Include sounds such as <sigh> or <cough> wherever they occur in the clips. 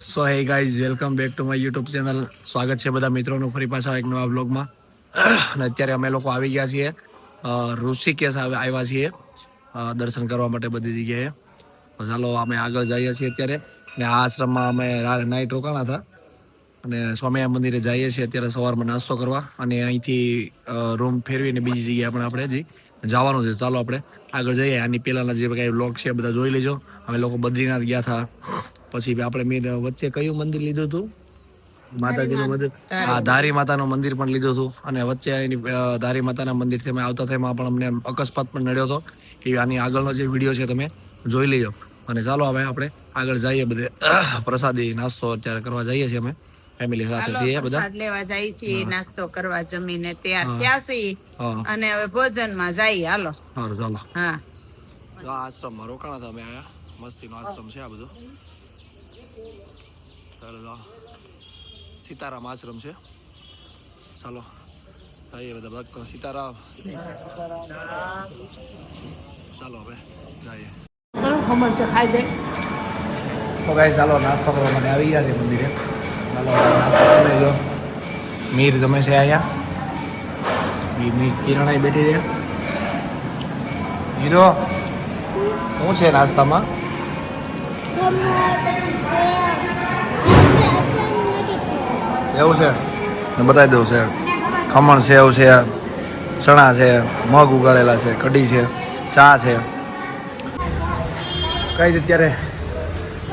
So hey guys welcome back to my YouTube channel સ્વાગત છે બધા મિત્રોનું ફરી પાછા એક નવા બ્લોગમાં અને અત્યારે અમે લોકો આવી ગયા છીએ ઋષિકેશ આવે- આવ્યા છીએ દર્શન કરવા માટે બધી જગ્યાએ. ચાલો અમે આગળ જઈએ છીએ અત્યારે. ને આ આશ્રમમાં અમે નાઇટ રોકાણા હતા. અને સ્વામિયા મંદિરે જઈએ છીએ અત્યારે સવારમાં નાસ્તો કરવા. અને અહીંથી રૂમ ફેરવીને બીજી જગ્યાએ પણ આપણે હજી જવાનું છે. ચાલો આપણે આગળ જઈએ. આની પહેલાંના જે કાંઈ બ્લોગ છે બધા જોઈ લેજો. અમે લોકો બદ્રીનાથ ગયા હતા. પછી આપણે મેં વચ્ચે કયું મંદિર લીધું હતું? માતાજીનું મંદિર? હા ધારી માતાનું મંદિર પણ લીધું હતું. અને વચ્ચે એની ધારી માતાના મંદિરથી અમે આવતા થયા પણ અમને અકસ્માત પણ નડ્યો હતો. એ આની આગળનો જે વીડિયો છે તમે જોઈ લેજો અને ચાલો હવે આપણે આગળ જઈએ બધે. પ્રસાદી નાસ્તો અત્યારે કરવા જઈએ છીએ અમે. ફેમિલી સાથે છીએ બધા. પ્રસાદ લેવા જઈએ છીએ નાસ્તો કરવા જમીને તૈયાર થયા છીએ. અને હવે ભોજનમાં જઈએ. હાલો. સારું ચાલો. હા. આશ્રમમાં રોકાણા હતા અમે આયા. મસ્તીનો આશ્રમ છે આ બધો. ચાલો સીતારામ આશ્રમ છે. ચાલો જઈએ બધા ભક્તો સીતારામ. ચાલો હવે જઈએ. ખમણ છે ખાઈ દે. તો ગાઈ ચાલો નાસ્તો કરવા માટે આવી ગયા છે મંદિરે. ચાલો નાસ્તો કરી લો. મીર જમે છે અહીંયા. મીર મીર કિરણાઈ બેઠી છે. હીરો શું છે નાસ્તામાં? એવું છે? ને બતાવી દઉં છે. ખમણ સેવ છે ચણા છે મગ ઉગાડેલા છે કઢી છે ચા છે. કઈ અત્યારે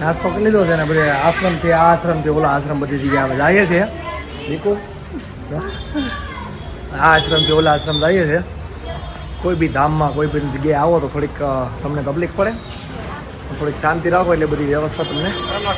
નાસ્તો કરી લીધો છે ને બધે? આશ્રમથી આ આશ્રમથી ઓલા આશ્રમ બધી જગ્યાએ અમે જઈએ છીએ. દીકુ આ આશ્રમથી ઓલા આશ્રમ જઈએ છીએ. કોઈ બી ધામમાં કોઈ બી જગ્યાએ આવો તો થોડીક તમને તકલીફ પડે. થોડીક શાંતિ રાખો એટલે બધી વ્યવસ્થા તમને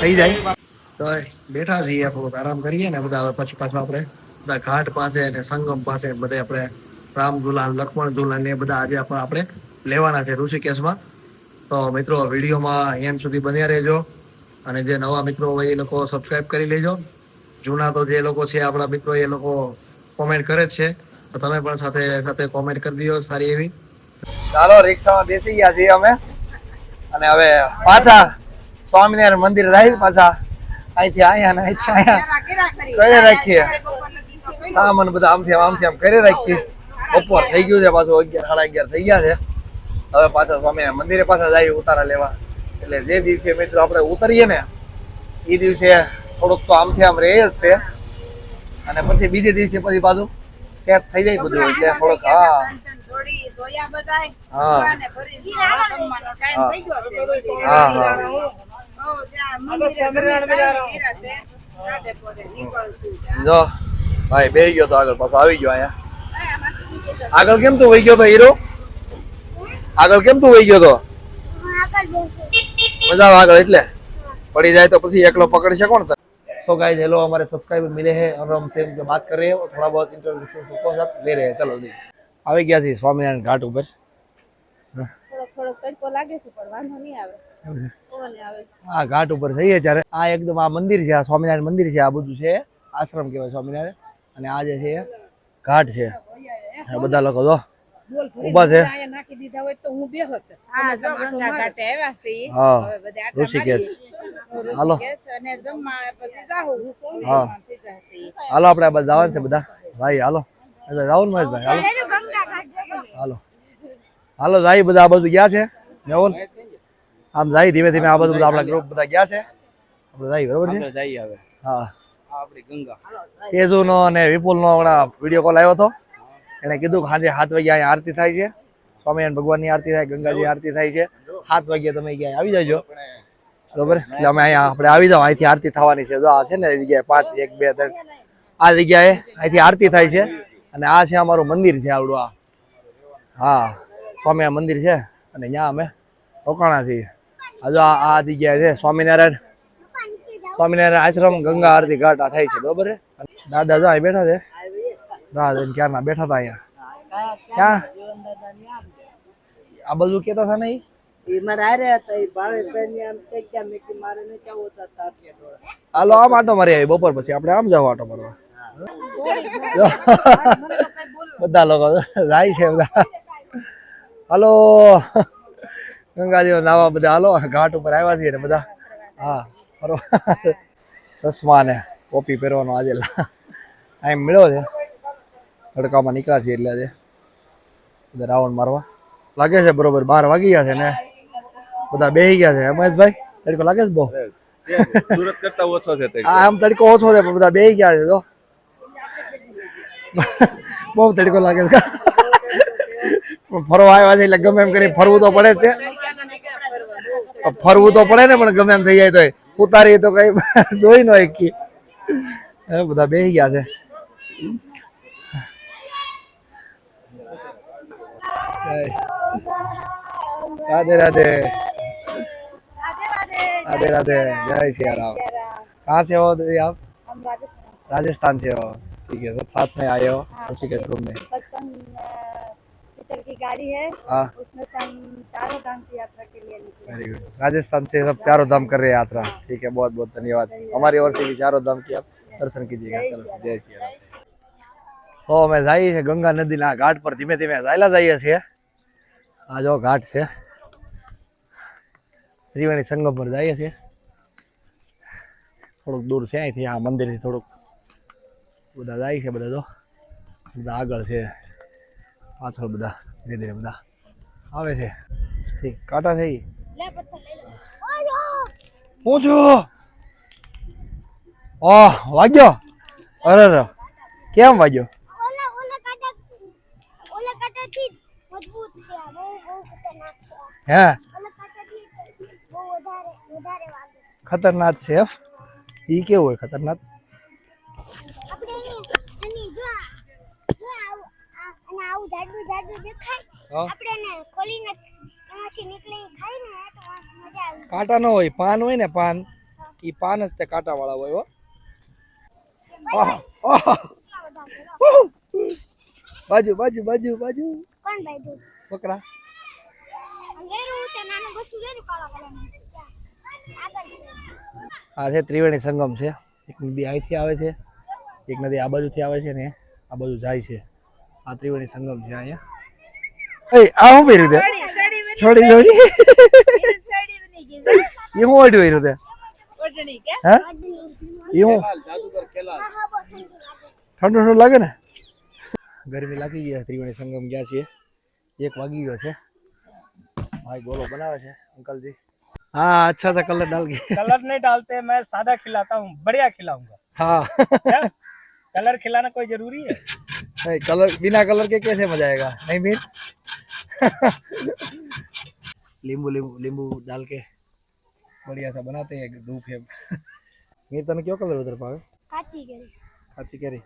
થઈ જાય. તો બેઠા છીએ, થોડુંક આરામ કરીએ ને બધા પછી પાછું આપણે બધા ઘાટ પાસે ને સંગમ પાસે બધે આપણે રામ દુલાન લક્ષ્મણ દુલાન એ બધા આજે આપણે લેવાના છે ઋષિકેશમાં. તો મિત્રો, વિડીયોમાં એમ સુધી બન્યા રહેજો અને જે નવા મિત્રો હોય એ લોકો સબસ્ક્રાઇબ કરી લેજો. જૂના તો જે લોકો છે, આપણા મિત્રો એ લોકો કોમેન્ટ કરે જ છે. તો તમે પણ સાથે સાથે કોમેન્ટ કરી દો સારી એવી. ચાલો, રિક્ષામાં બેસી ગયા છીએ અમે. અને હવે પાછા સ્વામિનારાયણ મંદિર રહી પાછા. અહીંથી અહીંયા ને અહીંથી અહીંયા કરી રાખીએ. સામાન બધા આમથી આમ આમથી આમ કરી રાખીએ. બપોર થઈ ગયું છે પાછું અગિયાર સાડા અગિયાર થઈ ગયા છે. હવે પાછા સ્વામી મંદિરે પાછા જઈએ ઉતારા લેવા. એટલે જે દિવસે મિત્રો આપણે ઉતરીએ ને એ દિવસે થોડુંક તો આમથી આમ રહે જ તે. અને પછી બીજે દિવસે પછી પાછું સેટ થઈ જાય બધું એટલે થોડુંક હા. હા. હા હા. જો ભાઈ બે ગયો તો આગળ પાછો આવી ગયો અહીંયા આગળ કેમ તું વહી ગયો તો હીરો આગળ કેમ તું વહી ગયો તો મજા આવે આગળ એટલે પડી જાય તો પછી એકલો પકડી શકો ને सो गाइस हेलो हमारे सब्सक्राइबर मिले हैं और हम से उनसे बात कर रहे हैं और थोड़ा बहुत इंट्रोडक्शन सबको साथ ले रहे हैं चलो दी આવી ગયા છે સ્વામિનારાયણ ઘાટ ઉપર થોડોક તડકો લાગે છે પણ વાંધો નહીં આવે. પવન આવે આ ઘાટ ઉપર જઈએ ત્યારે આ એકદમ આ મંદિર છે આ સ્વામિનારાયણ મંદિર છે આ બધું છે આશ્રમ કહેવાય સ્વામિનારાયણ. અને આ જે છે ઘાટ છે. બધા લોકો જો ઊભા છે. નાખી દીધા હોય તો હું બેહોત હા જો ગંગા ઘાટે આવ્યા છીએ. હા હવે બધે ઋષિકેશ. હાલો. અને જમવા પછી જાહું. હા. હાલો આપણે આ બધા જવાનું છે બધા. ભાઈ હાલો. એટલે જવાનું મહેશભાઈ હાલો. હાલો. હાલો જાય બધા આ બાજુ ગયા છે. મેહુલ? આમ જાય ધીમે ધીમે આ બધું બધા આપણા ગ્રુપ બધા ગયા છે. આપણે જાય બરોબર છે? જઈએ હવે. હા. તેજુનો અને વિપુલનો હમણાં વીડિયો કોલ આવ્યો હતો. એણે કીધું કે સાંજે સાત વાગ્યા અહીંયા આરતી થાય છે. સ્વામિનારાયણ ભગવાનની આરતી થાય ગંગાજી આરતી થાય છે. સાત વાગ્યા તમે ક્યાંય આવી જાજો. બરોબર? એટલે અમે અહીંયા આપણે આવી જાઓ. અહીંથી આરતી થવાની છે. જો આ છે ને જગ્યાએ પાંચ એક બે ત્રણ. આ જગ્યાએ અહીંથી આરતી થાય છે. અને આ છે અમારું મંદિર છે આવડું આ. હા. સ્વામિનારાયણ મંદિર છે અને ત્યાં અમે રોકાણા છીએ આ આ જગ્યાએ છે. સ્વામિનારાયણ સ્વામિનારાયણ આશ્રમ ગંગા આરતી ઘાટ આ થાય છે. બરોબર દાદા જો અહીં બેઠા છે. દાદા ક્યારના બેઠા હતા અહીંયા? ક્યાં? આ બધું કેતા હતા ને? હાલો આમ આટો મારી આવી. બપોર પછી આપણે આમ જાવ આટો મારવા. બધા લોકો જાય છે બધા. હાલો. ગંગાજી નાવા બધા હાલો. ઘાટ ઉપર આવ્યા છીએ ને બધા. હા ફરવા. ચશ્મા ને કોપી પહેરવાનો આજે. ટાઈમ મળ્યો છે. તડકામાં નીકળ્યા છીએ એટલે આજે. બધા રાવણ મારવા. લાગે છે બરોબર બાર વાગી ગયા છે ને. બધા બેહી ગયા છે. હમેશભાઈ તડકો લાગે છે બહુ? સુરત કરતા ઓછો છે આમ તડકો ઓછો છે પણ બધા બેહી ગયા છે તો બહુ તડકો લાગે છે. ફરવા આવ્યા છે એટલે ગમે એમ કરી ફરવું તો પડે જ તે ફરવું તો પડે ને પણ ગમે એમ થઈ જાય તો ઉતારી તો કઈ <laughs> જોઈ ન એકી હવે બધા બેસી ગયા છે રાધે રાધે राधे राधे राधे राधे जय सिया राम कहाँ से हो दीदी आप हम राजस्थान राजस्थान से हो ठीक है सब साथ में आए हो ऋषिकेश घूमने बचपन सीटर की गाड़ी है हाँ उसमें से हम चारों धाम की यात्रा के लिए निकले वेरी गुड राजस्थान से सब चारों धाम कर रहे हैं यात्रा ठीक है बहुत बहुत धन्यवाद हमारी ओर से भी चारों धाम की आप दर्शन कीजिएगा चलो जय श्री राम તો અમે જઈએ છીએ ગંગા નદીના ઘાટ પર ધીમે ધીમે ચાલ્યા જઈએ છીએ આ જો ઘાટ છે ત્રિવેણી સંગમ પર જઈએ છીએ થોડુંક દૂર છે અહીંથી આ મંદિરથી થોડુંક બધા જાય છે બધા જો બધા આગળ છે પાછળ બધા ધીરે ધીરે બધા આવે છે. ઠીક કાંટા થઈ પહોંચો ઓહ વાગ્યો? અરે અરે કેમ વાગ્યો? હે? ખતરનાક છે ઈ કેવું હોય ખતરનાક? આવું જાડું જાડું દેખાય. આપણે એને ખોલીને એમાંથી નીકળી ખાઈ ને તો મજા આવે કાંટા ન હોય પાન હોય ને પાન ઈ પાન જ તે કાંટા વાળા હોય હો. બાજુ બાજુ. બાજુ બાજુ કોણ બાજુ બકરા. અંગેરું તે નાનું બસું લેરું કાળા કલરનું. આ છે ત્રિવેણી સંગમ છે. એક નદી અહીંથી આવે છે. એક નદી આ બાજુથી આવે છે ને આ બાજુ જાય છે. આ ત્રિવેણી સંગમ છે અહીંયા એ આ શું પહેર્યું તે છોડી છોડી એ શું ઓઢ્યું રહ્યું તે હે એ શું ઠંડુ ઠંડુ લાગે ને ગરમી લાગી ગઈ છે ત્રિવેણી સંગમ ગયા છીએ એક વાગી ગયો છે ભાઈ ગોળો બનાવે છે અંકલજી हाँ अच्छा सा कलर डाल के कलर नहीं डालते मैं सादा खिलाता हूँ बढ़िया खिलाऊंगा हाँ क्या कलर खिलाना कोई जरूरी है नहीं कलर बिना कलर के कैसे मज़ा आएगा? नहीं मीन? लींबू लींबू लींबू डाल के बढ़िया सा बनाते हैं धूप है। मीर तो क्यों कलर उधर पावे काची करी। काची कैरी।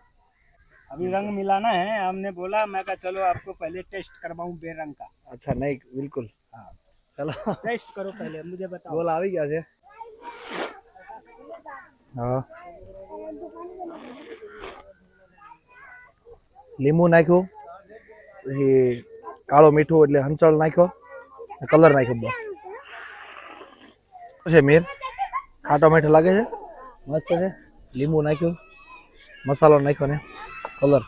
अभी रंग मिलाना है हमने बोला मैं कहा चलो आपको पहले टेस्ट करवाऊं बे रंग का। अच्छा नहीं बिल्कुल। हाँ। चलो। टेस्ट करो पहले मुझे बताओ। बोला अभी क्या से? हाँ। લીંબુ નાખ્યું પછી કાળો મીઠું એટલે હંચળ નાખ્યો કલર નાખ્યો બધો. છે મીર? ખાટો મીઠો લાગે છે? મસ્ત છે? લીંબુ નાખ્યું મસાલો નાખ્યો ને કલર.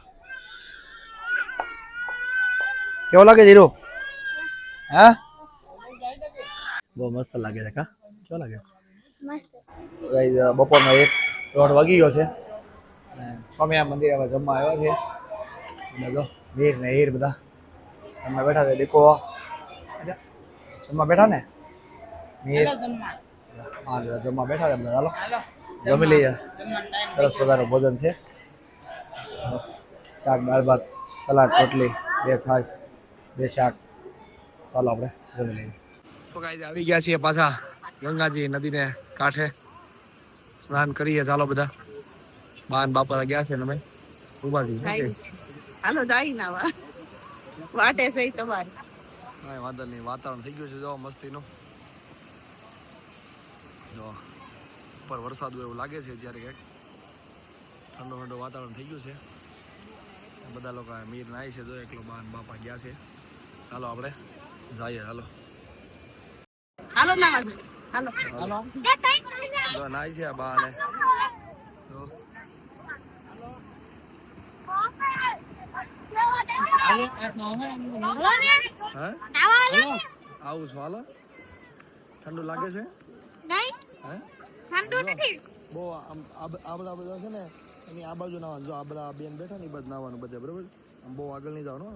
કેવો લાગે જીરો હા? બહુ મસ્ત લાગે છે કા? કેવો લાગે? બપોરનો એક દોઢ વાગી ગયો છે. અને મંદિર મંદિરે અમે જમવા આવ્યા છે એટલે જો હીર ને હીર બધા. જમવા બેઠા છે દીકો જમવા બેઠા ને? મીર. હા જમવા બેઠા છે બધા ચાલો જમી લઈએ. સરસ પ્રકારનું ભોજન છે. શાક દાળ ભાત સલાડ રોટલી બે છાશ બે શાક. ચાલો આપણે જમી લઈએ. તો ગાઈઝ આવી ગયા છીએ પાછા ગંગાજી નદીને કાંઠે. સ્નાન કરીએ ચાલો બધા. બાન બાપા ગયા છે ને અમે ઊભા છીએ. હાલો જાય ના વા. વાટે સહી તમારી. કઈ વાંધો નહીં વાતાવરણ થઈ ગયું છે જો મસ્તીનું. જો ઉપર વરસાદ એવું લાગે છે અત્યારે ક્યાંક. ઠંડુ ઠંડો વાતાવરણ થઈ ગયું છે. બધા લોકો મીર નાય છે જો એકલો બાન બાપા ગયા છે. ચાલો આપણે જઈએ ચાલો હાલો ના હાલો. હાલો. નાય છે આ બા ને જો હે આવું છું હાલો ઠંડુ લાગે છે? ઠંડુ નથી. બહુ આમ આ બ- બધા છે ને એની આ બાજુ નાવાનું જો આ બેન બેઠા ને એ બાજુ નાવાનું બધા બરાબર? આમ બહુ આગળ નહીં જવાનું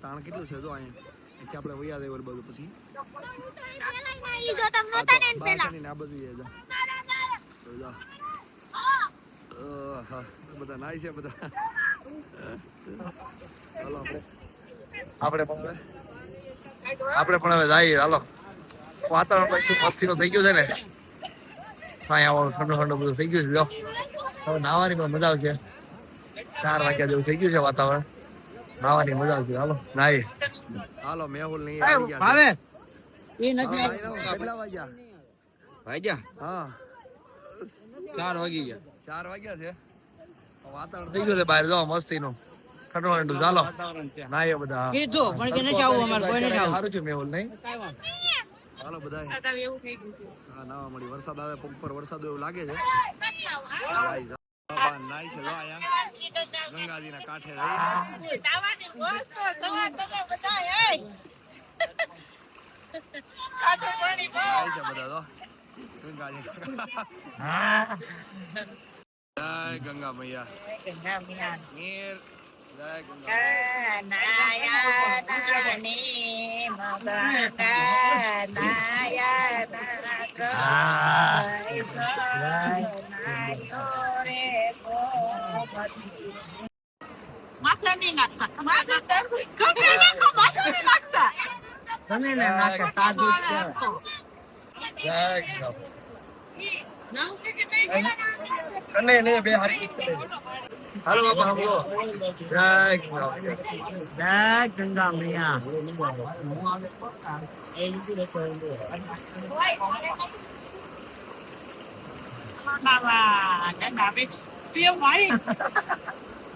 તાણ કેટલું છે? જો અહીં અહીંથી આપણે વૈયા ઓલી બાજુ પછી. આ બાજુ જા. બધા નાય છે બધા. આપણે આપણે પણ હવે આપણે પણ હવે જઈએ હાલો. વાતાવરણ પણ મસ્તીનું થઈ ગયું છે ને. અહીંયા વાળું ઠંડો ઠંડો બધું થઈ ગયું છે જો હવે નાવાની પણ મજા આવશે. ચાર વાગ્યા જેવું થઈ ગયું છે વાતાવરણ. નાહવાની મજા આવશે હાલો. નાઈ હાલો મેહુલ નહીં આવી ગયા ભાવે. એ નાહો. કેટલા વાગ્યા? ભાઈ હા. ચાર વાગી ગયા. ચાર વાગ્યા છે? વાતાવરણ થઈ ગયું છે બહાર. જો મસ્તીનું. ઠંડુ ઠંડુ ચાલો. બધા. એ જો પણ કે નથી આવું અમારે કોઈ નથી આવું સારું છે મેહુલ નહીં? ચાલો બધા હા નાવા મળી. વરસાદ આવે પગ પર વરસાદ એવું લાગે છે. નાઈ. છે જો ગંગાજીના કાંઠે રહી. નાઈ છે બધા ગંગાજી. જય ગંગા મૈયા નીર જય ગંગા માથે નહીં નાખતા માથે કપડે નાખો માથે નહીં નાખતા તમે ને નાખો સાદું જય ગંગા નામ છે કે નહીં? કને ને બે હારી હાલો બાપા હાલો જય ગંગા મૈયા જય ગંગા મૈયા બાબા, ગંગા બે પીઓ પાણી.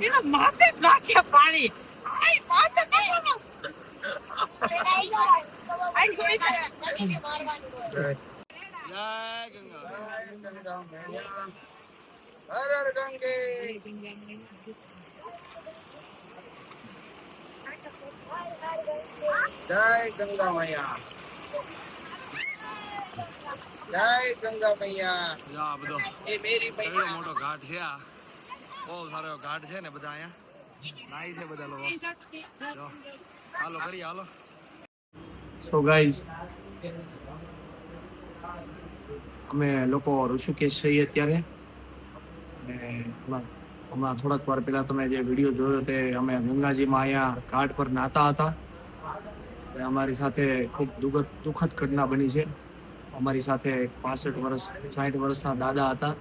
એના માથે જ નાખે પાણી આય માથે નાખવાનું. આય કોઈ છે. જય ગંગા મોટો ઘાટ છે આ બહુ સારો ઘાટ છે ને બધા અહીંયા નાઈ છે બધા લોકો હાલો કરી હાલો સો ગાઈઝ અમે લોકો ઋષિકેશ છીએ અત્યારે. અને હમણાં થોડાક વાર પહેલા તમે જે વીડિયો જોયો તે અમે ગંગાજીમાં અહીંયા ઘાટ પર નાતા હતા. અમારી સાથે ખૂબ દુઃખદ દુઃખદ ઘટના બની છે. અમારી સાથે પાસઠ વર્ષ, સાઠ વર્ષના દાદા હતા.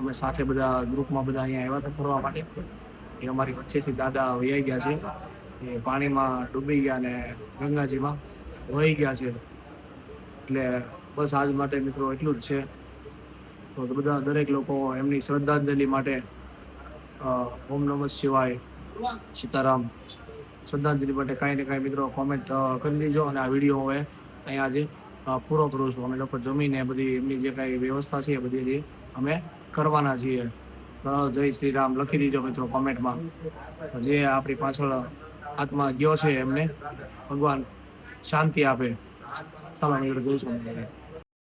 અમે સાથે બધા ગ્રુપમાં બધા અહીંયા આવ્યા હતા ફરવા માટે. એ અમારી વચ્ચેથી દાદા વૈયા ગયા છે. એ પાણીમાં ડૂબી ગયા ને ગંગાજીમાં વહી ગયા છે. એટલે બસ આજ માટે મિત્રો એટલું જ છે. તો બધા દરેક લોકો એમની શ્રદ્ધાંજલિ માટે ઓમ નમઃ શિવાય, સીતારામ. શ્રદ્ધાંજલિ માટે કાંઈ ને કાંઈ મિત્રો કોમેન્ટ કરી દેજો અને આ વીડિયો હવે અહીંયા આજે પૂરો કરું છું. અમે લોકો જમીને બધી એમની જે કાંઈ વ્યવસ્થા છે એ બધી અમે કરવાના છીએ. જય શ્રી રામ લખી દીજો મિત્રો કોમેન્ટમાં જે આપણી પાછળ આત્મા ગયો છે એમને ભગવાન શાંતિ આપે. ચાલો મિત્રો, જોઈશું.